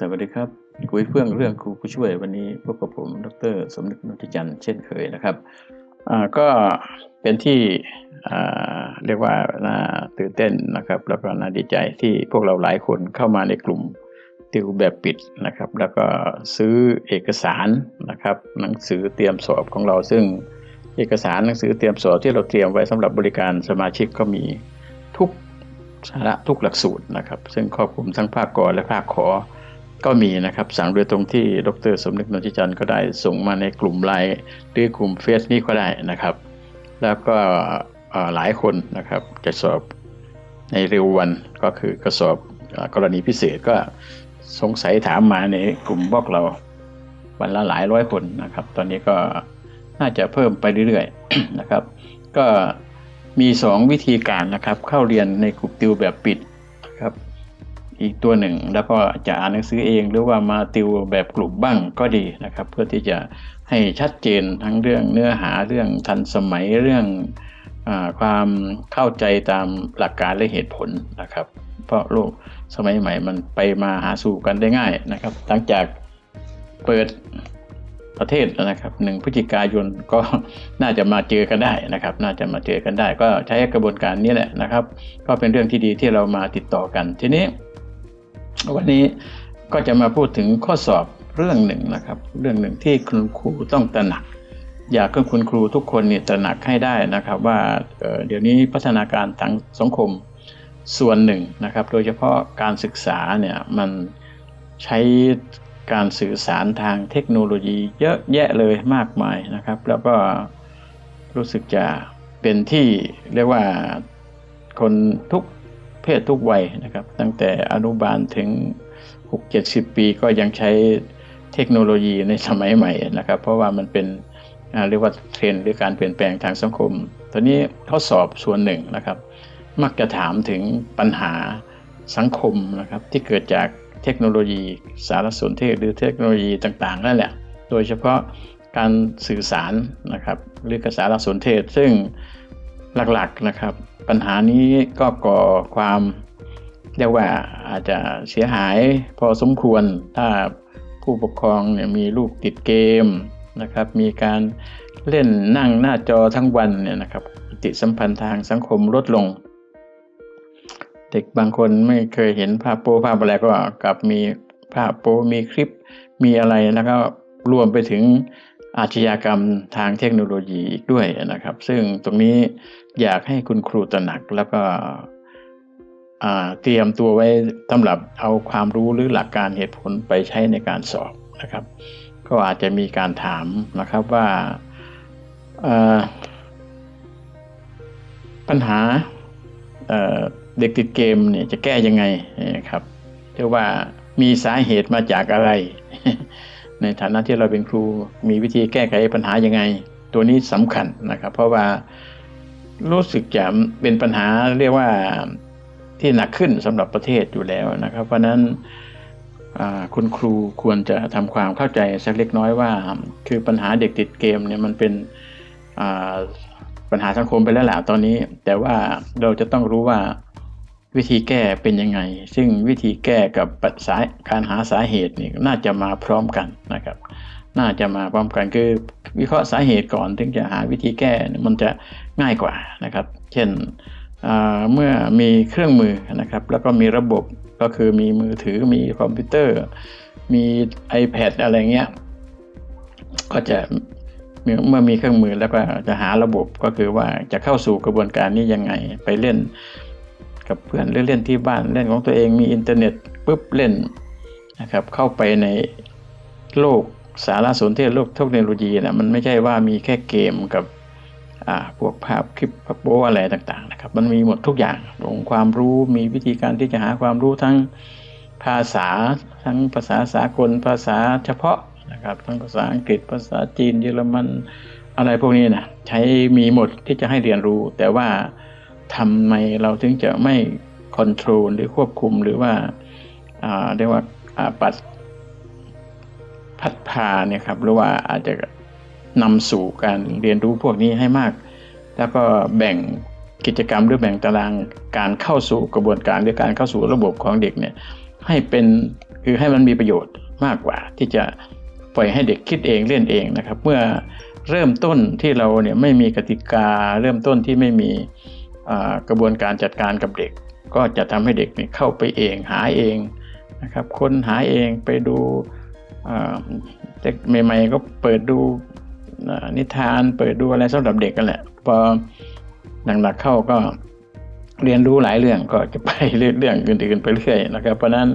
สวัสดีครับคุยเฟื่องเรื่องครูผู้ช่วยวันนี้พบกับผมดร สมนึกนนทจันทร์เช่นเคยนะครับก็เป็นที่เรียกว่าน่าตื่นเต้นนะครับ แล้วก็น่าดีใจที่พวกเราหลายคนเข้ามาในกลุ่มติวแบบปิดนะครับ แล้วก็ซื้อเอกสารนะครับ หนังสือเตรียมสอบของเราซึ่งเอกสารหนังสือเตรียมสอบที่เราเตรียมไว้สำหรับบริการสมาชิกก็มีทุกสาระทุกหลักสูตรนะครับ ซึ่งครอบคลุมทั้งภาคกอและภาคขอ ก็มีนะครับสั่งโดยตรงที่ดรสมนึกนนทิจันทร์ก็ได้ส่งมาในกลุ่มไลน์หรือกลุ่มเฟซนี้ก็ได้นะครับ แล้วก็หลายคนนะครับจะสอบในเร็ววันก็คือกระสอบกรณีพิเศษก็สงสัยถามมาในกลุ่มบล็อกเราวันละหลายร้อยคนนะครับ ตอนนี้ก็น่าจะเพิ่มไปเรื่อยๆนะครับ ก็มี 2 วิธีการนะครับ เข้าเรียนในกลุ่มติวแบบปิดนะครับ อีกตัวหนึ่ง แล้วก็จะอ่านหนังสือเองหรือว่ามาติวแบบกลุ่มบ้างก็ดีนะครับ เพื่อที่จะให้ชัดเจนทั้งเรื่องเนื้อหาเรื่องทันสมัยเรื่องอความเข้าใจตามหลักการและเหตุผลนะครับ เพราะโลกสมัยใหม่มันไปมาหาสู่กันได้ง่ายนะครับ หลังจากเปิดประเทศนะครับหนึ่งพฤศจิกายนก็น่าจะมาเจอกันได้นะครับ น่าจะมาเจอกันได้ ก็ใช้กระบวนการนี้แหละนะครับ ก็เป็นเรื่องที่ดีที่เรามาติดต่อกันทีนี้ วันนี้ก็จะมาพูดถึงข้อสอบเรื่องหนึ่งนะครับ เรื่องหนึ่งที่คุณครูต้องตระหนัก อยากให้คุณครูทุกคนเนี่ยตระหนักให้ได้นะครับ ว่าเเดี๋ยวนี้พัฒนาการทางสังคมส่วนหนึ่งนะครับ โดยเฉพาะการศึกษาเนี่ยมันใช้การสื่อสารทางเทคโนโลยีเยอะแยะเลยมากมายนะครับ แล้วก็รู้สึกจะเป็นที่เรียกว่าคนทุก เพศทุกวัยนะครับ ตั้งแต่อนุบาลถึง 6-70 ปีก็ยังใช้เทคโนโลยีในสมัยใหม่นะครับ เพราะว่ามันเป็นเรียกว่าเทรนด์หรือการเปลี่ยนแปลงทางสังคมตอนนี้ข้อสอบส่วนหนึ่งนะครับ มักจะถามถึงปัญหาสังคมนะครับ ที่เกิดจากเทคโนโลยีสารสนเทศหรือเทคโนโลยีต่างๆนั่นแหละ โดยเฉพาะการสื่อสารนะครับหรือการสารสนเทศซึ่งหลักๆนะครับ ปัญหานี้ก็ก่อความเรียกว่าอาจจะเสียหายพอสมควรถ้าผู้ปกครองเนี่ยมีลูกติดเกมนะครับ มีการเล่นนั่งหน้าจอทั้งวันเนี่ยนะครับปฏิสัมพันธ์ทางสังคมลดลง เด็กบางคนไม่เคยเห็นภาพโป๊ภาพอะไรก็กลับมีภาพโป๊มีคลิปมีอะไรแล้วก็รวมไปถึง อาชญากรรมทางเทคโนโลยีอีกด้วยนะครับ ซึ่งตรงนี้อยากให้คุณครูตระหนักแล้วก็เตรียมตัวไว้สำหรับเอาความรู้หรือหลักการเหตุผลไปใช้ในการสอบนะครับ ก็อาจจะมีการถามนะครับว่าปัญหาเเด็กติดเกมเนี่ยจะแก้ยังไงนะครับเรียกว่ามีสาเหตุมาจากอะไร ในฐานะที่เราเป็นครูมีวิธีแก้ไขปัญหายังไง ตัวนี้สำคัญนะครับ เพราะว่ารู้สึกจะเป็นปัญหาเรียกว่าที่หนักขึ้นสำหรับประเทศอยู่แล้วนะครับ เพราะนั้นคุณครูควรจะทำความเข้าใจสักเล็กน้อยว่า คือปัญหาเด็กติดเกมเนี่ยมันเป็นปัญหาสังคมไปแล้วแหละตอนนี้ แต่ว่าเราจะต้องรู้ว่า วิธีแก้เป็นยังไง ซึ่งวิธีแก้กับปัจสายการหาสาเหตุนี่น่าจะมาพร้อมกันนะครับ น่าจะมาพร้อมกันคือวิเคราะห์สาเหตุก่อนถึงจะหาวิธีแก้เนี่มันจะง่ายกว่านะครับ เช่นเมื่อมีเครื่องมือนะครับ แล้วก็มีระบบก็คือมีมือถือมีคอมพิวเตอร์ มี iPad อะไรเงี้ยก็จะเมื่อมีเครื่องมือแล้วก็จะหาระบบก็คือว่าจะเข้าสู่กระบวนการนี้ยังไงไปเล่น กับเพื่อนหรือเล่นที่บ้านเล่นของตัวเองมีอินเทอร์เน็ตปุ๊บเล่นนะครับเข้าไปในโลกสารสนเทศโลกเทคโนโลยีนะมันไม่ใช่ว่ามีแค่เกมกับอ่าพวกภาพคลิปโป๊อะไรต่างๆนะครับมันมีหมดทุกอย่างองความรู้มีวิธีการที่จะหาความรู้ทั้งภาษาทั้งภาษาสากลภาษาเฉพาะนะครับทั้งภาษาอังกฤษภาษาจีนเยอรมันอะไรพวกนี้นะใช้มีหมดที่จะให้เรียนรู้แต่ว่า ทำไมเราถึงจะไม่คอนโทรลหรือควบคุมหรือว่าเรียกว่าาปัดพัดพาเนี่ยครับหรือว่าอาจจะนำสู่การเรียนรู้พวกนี้ให้มาก แล้วก็แบ่งกิจกรรมหรือแบ่งตารางการเข้าสู่กระบวนการหรือการเข้าสู่ระบบของเด็กเนี่ยให้เป็นคือให้มันมีประโยชน์มากกว่า ที่จะปล่อยให้เด็กคิดเองเล่นเองนะครับ เมื่อเริ่มต้นที่เราเนี่ยไม่มีกติกาเริ่มต้นที่ไม่มี กระบวนการจัดการกับเด็ก ก็จะทำให้เด็กเนี่ยเข้าไปเองหาเองนะครับค้นหาเองไปดูเด็กใหม่ ๆ ก็เปิดดูนิทานเปิดดูอะไรสำหรับเด็กกันแหละพอหนักๆเข้าก็เรียนรู้หลายเรื่องก็จะไปเรื่องอื่นๆไปเรื่อยนะครับ เพราะนั้น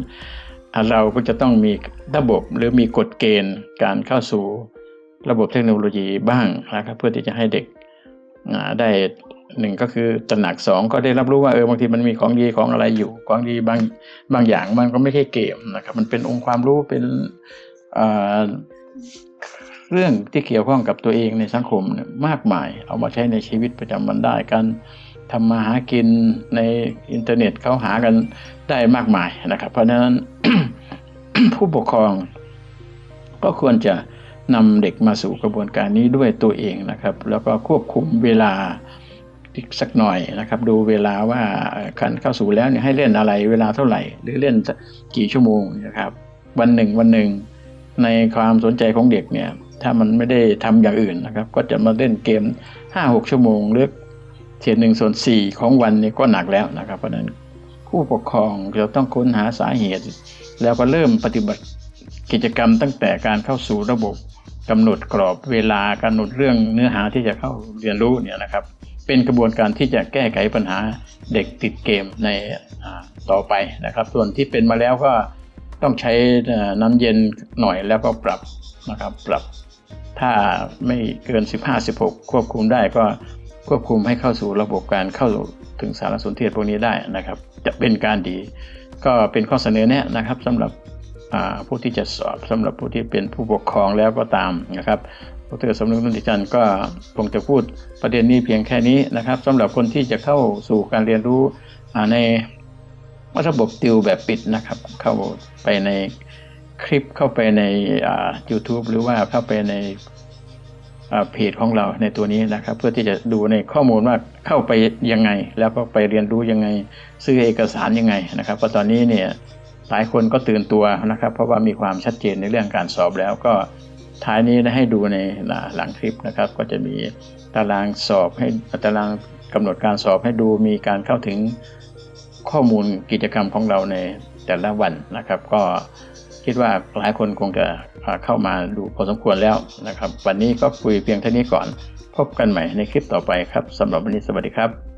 เราก็จะต้องมีระบบหรือมีกฎเกณฑ์การเข้าสู่ระบบเทคโนโลยีบ้างนะครับ เพื่อที่จะให้เด็กได้ หนึ่งก็คือตระหนักสองก็ได้รับรู้ว่าเออบางทีมันมีของดีของอะไรอยู่ของดีบางบางอย่างมันก็ไม่ใช่เกมนะครับมันเป็นองค์ความรู้เป็นอ่าเรื่องที่เกี่ยวข้องกับตัวเองในสังคมเนี่ยมากมาย เอามาใช้ในชีวิตประจำวันได้การทำมาหากินในอินเทอร์เน็ตเขาหากันได้มากมายนะครับ เพราะฉะนั้นผู้ปกครองก็ควรจะนำเด็กมาสู่กระบวนการนี้ด้วยตัวเองนะครับ แล้วก็ควบคุมเวลา อีกสักหน่อยนะครับ ดูเวลาว่าการเข้าสู่แล้วเนี่ยให้เล่นอะไรเวลาเท่าไหร่ หรือเล่นกี่ชั่วโมงนะครับ วันหนึ่งวันหนึ่ง ในความสนใจของเด็กเนี่ย ถ้ามันไม่ได้ทำอย่างอื่นนะครับ ก็จะมาเล่นเกม 5-6 ชั่วโมงหรือเศษหนึ่งส่วนสี่ของวันนี้ก็หนักแล้วนะครับ เพราะนั้นผู้ปกครองเราต้องค้นหาสาเหตุ แล้วก็เริ่มปฏิบัติกิจกรรมตั้งแต่การเข้าสู่ระบบกำหนดกรอบเวลากำหนดเรื่องเนื้อหาที่จะเข้าเรียนรู้เนี่ยนะครับ เป็นกระบวนการที่จะแก้ไขปัญหาเด็กติดเกมในต่อไปนะครับ ส่วนที่เป็นมาแล้วก็ต้องใช้น้ำเย็นหน่อยแล้วก็ปรับนะครับ ปรับถ้าไม่เกิน 15-16 ควบคุมได้ก็ควบคุมให้เข้าสู่ระบบการเข้าถึงสารสนเทศพวกนี้ได้นะครับ จะเป็นการดี ก็เป็นข้อเสนอแนะนะครับสำหรับผู้ที่จะสอบสำหรับผู้ที่เป็นผู้ปกครองแล้วก็ตามนะครับ ดรสมนึกนุ่นทิจันทร์ก็คงจะพูดประเด็นนี้เพียงแค่นี้นะครับสำหรับคนที่จะเข้าสู่การเรียนรู้อ่าในระบบติวแบบปิดนะครับ เข้าไปในคลิปเข้าไปใน YouTube หรือว่าเข้าไปในเพจของเราในตัวนี้นะครับ เพื่อที่จะดูในข้อมูลว่าเข้าไปยังไง แล้วก็ไปเรียนรู้ยังไง ซื้อเอกสารยังไงนะครับเพราะตอนนี้เนี่ยหลายคนก็ตื่นตัวนะครับ เพราะว่ามีความชัดเจนในเรื่องการสอบแล้วก็ ท้ายนี้ได้ให้ดูในหลังคลิปนะครับ ก็จะมีตารางสอบให้ตารางกำหนดการสอบให้ดูมีการเข้าถึงข้อมูลกิจกรรมของเราในแต่ละวันนะครับ ก็คิดว่าหลายคนคงจะเข้ามาดูพอสมควรแล้วนะครับ วันนี้ก็คุยเพียงเท่านี้ก่อน พบกันใหม่ในคลิปต่อไปครับสำหรับวันนี้สวัสดีครับ